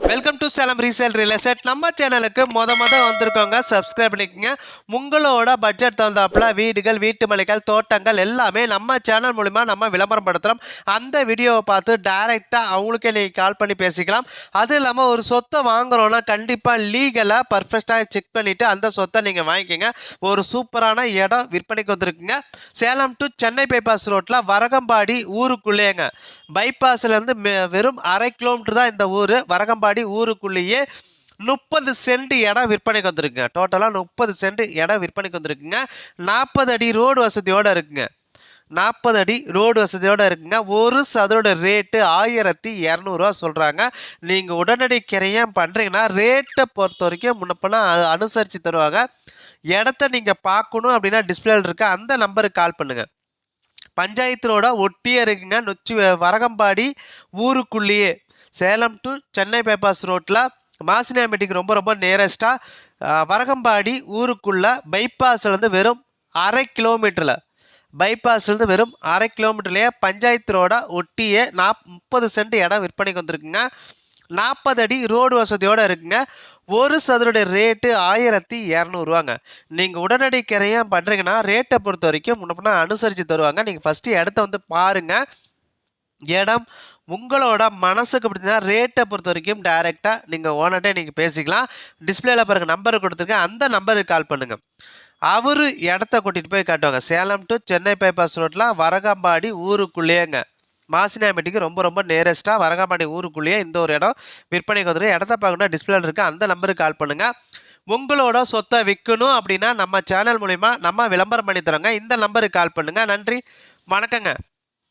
Welcome to Salem resale real estate நம்ம சேனலுக்கு மொத மொத வந்திருக்கோங்க சப்ஸ்கிரைப் பண்ணிக்கோங்க. உங்களோட பட்ஜெட் தகுந்தாப்புல வீடுகள் வீட்டு மலைகள் தோட்டங்கள் எல்லாமே நம்ம சேனல் மூலிமா நம்ம விளம்பரம் படுத்துகிறோம் அந்த வீடியோவை பார்த்து டைரெக்டாக அவங்களுக்கே நீங்கள் கால் பண்ணி பேசிக்கலாம். அது இல்லாமல் ஒரு சொத்தை வாங்குறோன்னா கண்டிப்பாக லீகலாக பர்ஃபெக்டாக செக் பண்ணிவிட்டு அந்த சொத்தை நீங்கள் வாங்கிக்கோங்க. ஒரு சூப்பரான இடம் விற்பனைக்கு வந்திருக்குங்க. சேலம் டு சென்னை பைபாஸ் ரோட்டில் வரகம்பாடி ஊருக்குள்ளேங்க. பைபாஸ்லேருந்து வெறும் அரை கிலோமீட்டர் தான் இந்த ஊர். வரகம்பாடி ஊருக்குள்ளேயே முப்பது சென்ட் இடம் விற்பனைக்கு வந்திருக்குங்க. டோட்டலாக முப்பது சென்ட் இடம் விற்பனைக்கு வந்திருக்குங்க. நாற்பது அடி ரோடு வசதியோடு இருக்குங்க. நாற்பது அடி ரோடு வசதியோடு இருக்குங்க. ஒரு சதுரோட ரேட்டு ஆயிரத்தி இரநூறுவா சொல்கிறாங்க நீங்கள் உடனடி கிரையம் பண்ணுறீங்கன்னா ரேட்டை பொறுத்த வரைக்கும் முன்னப்பனா அனுசரித்து தருவாங்க. இடத்த நீங்கள் பார்க்கணும் அப்படின்னா டிஸ்பிளேல இருக்க அந்த நம்பருக்கு கால் பண்ணுங்கள் பஞ்சாயத்து ரோட ஒட்டியே இருக்குங்க. நொச்சி வரகம்பாடி ஊருக்குள்ளேயே. சேலம் டு சென்னை பைபாஸ் ரோட்டில் மாசினியாம்பேட்டிக்கு ரொம்ப ரொம்ப நேரஸ்ட்டாக வரகம்பாடி ஊருக்குள்ள பைபாஸ்லேருந்து வெறும் அரை கிலோமீட்டரில் பைபாஸ்லேருந்து வெறும் அரை கிலோமீட்டர்லேயே பஞ்சாயத்து ரோட ஒட்டியே நாப் முப்பது சென்ட் இடம் விற்பனைக்கு வந்திருக்குங்க. நாற்பது அடி ரோடு வசதியோடு இருக்குங்க. ஒரு சதுரோட ரேட்டு ஆயிரத்தி இரநூறுவாங்க நீங்கள் உடனடி கிரையம் பண்ணுறீங்கன்னா ரேட்டை பொறுத்த வரைக்கும் முன்னப்பின்னா அனுசரித்து தருவாங்க. நீங்கள் ஃபஸ்ட்டு இடத்த வந்து பாருங்கள் இடம் உங்களோட மனசுக்கு பிடிச்சதுனா ரேட்டை பொறுத்த வரைக்கும் டைரெக்டாக நீங்கள் ஓனர்கிட்ட நீங்கள் பேசிக்கலாம். டிஸ்பிளேல பாருங்கள் நம்பர் கொடுத்துருக்கேன். அந்த நம்பருக்கு கால் பண்ணுங்கள் அவர் இடத்த கூட்டிகிட்டு போய் காட்டுவாங்க. சேலம் டு சென்னை பைபாஸ் ரோட்டில் வரகம்பாடி ஊருக்குள்ளேயேங்க மாசினாம்பேட்டிக்கு ரொம்ப ரொம்ப நேரஸ்ட்டாக வரகம்பாடி ஊருக்குள்ளேயே இந்த ஒரு இடம் விற்பனைக்கு வந்துடும் இடத்த பார்க்கணும் டிஸ்பிளேல இருக்குது அந்த நம்பருக்கு கால் பண்ணுங்கள் உங்களோட சொத்தை விற்கணும் அப்படின்னா நம்ம சேனல் மூலிமா நம்ம விளம்பரம் பண்ணி தரோங்க. இந்த நம்பருக்கு கால் பண்ணுங்கள் நன்றி. வணக்கங்க.